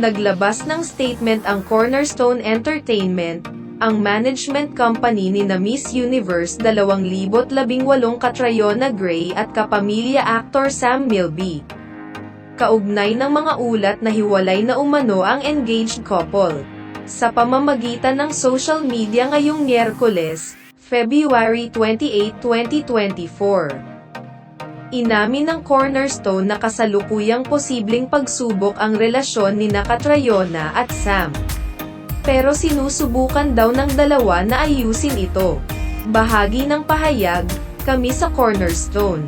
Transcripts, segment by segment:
Naglabas ng statement ang Cornerstone Entertainment, ang management company ni na Miss Universe 2018 Catriona Gray at kapamilya actor Sam Milby. Kaugnay ng mga ulat na hiwalay na umano ang engaged couple. Sa pamamagitan ng social media ngayong Miyerkules, February 28, 2024. Inamin ng Cornerstone na kasalukuyang posibleng pagsubok ang relasyon ni Nakatrayona at Sam. Pero sinusubukan daw ng dalawa na ayusin ito. Bahagi ng pahayag, kami sa Cornerstone.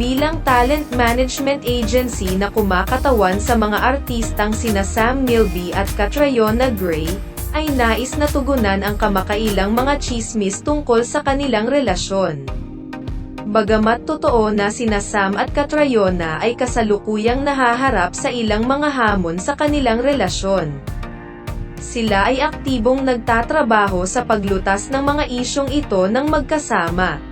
Bilang talent management agency na kumakatawan sa mga artistang sina Sam Milby at Catriona Gray, ay nais na tugunan ang kamakailang mga chismis tungkol sa kanilang relasyon. Bagamat totoo na sina Sam at Catriona ay kasalukuyang nahaharap sa ilang mga hamon sa kanilang relasyon. Sila ay aktibong nagtatrabaho sa paglutas ng mga isyong ito ng magkasama.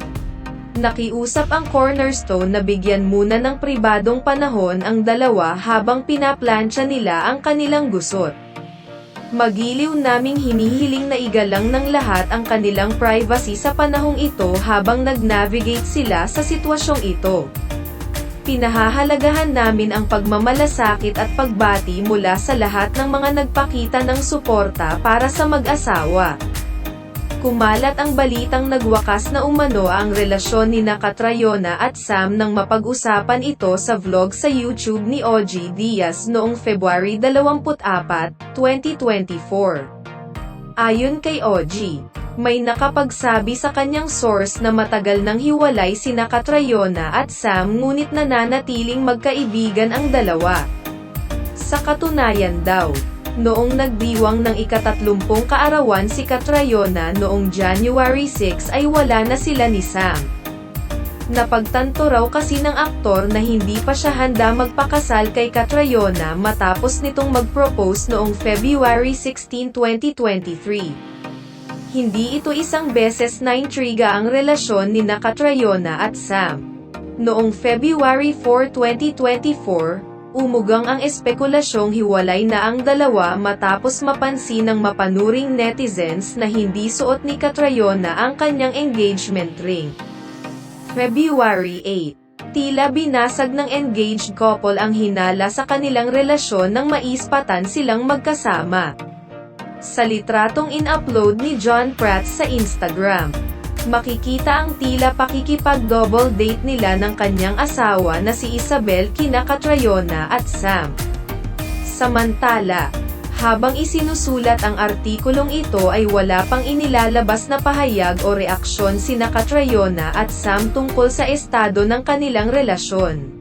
Nakiusap ang Cornerstone na bigyan muna ng pribadong panahon ang dalawa habang pinaplansya nila ang kanilang gusot. Magiliw naming hinihiling na igalang ng lahat ang kanilang privacy sa panahong ito habang nag-navigate sila sa sitwasyong ito. Pinahahalagahan namin ang pagmamalasakit at pagbati mula sa lahat ng mga nagpakita ng suporta para sa mag-asawa. Kumalat ang balitang nagwakas na umano ang relasyon ni Nakatrayona at Sam nang mapag-usapan ito sa vlog sa YouTube ni OG Diaz noong February 24, 2024. Ayon kay OG, may nakapagsabi sa kanyang source na matagal nang hiwalay si Nakatrayona at Sam ngunit nananatiling magkaibigan ang dalawa. Sa katunayan daw, noong nagdiwang ng ikatatlumpong kaarawan si Catriona noong January 6 ay wala na sila ni Sam. Napagtanto raw kasi ng aktor na hindi pa siya handa magpakasal kay Catriona matapos nitong mag-propose noong February 16, 2023. Hindi ito isang beses na intriga ang relasyon ni Nakatrayona at Sam. Noong February 4, 2024, umugang ang espekulasyong hiwalay na ang dalawa matapos mapansin ng mapanuring netizens na hindi suot ni Catriona ang kanyang engagement ring. February 8. Tila binasag ng engaged couple ang hinala sa kanilang relasyon nang maispatan silang magkasama. Sa litratong in-upload ni John Pratt sa Instagram, makikita ang tila pakikipag-double date nila ng kanyang asawa na si Isabel Kinakatrayona at Sam. Samantala, habang isinusulat ang artikulong ito ay wala pang inilalabas na pahayag o reaksyon si Nakatrayona at Sam tungkol sa estado ng kanilang relasyon.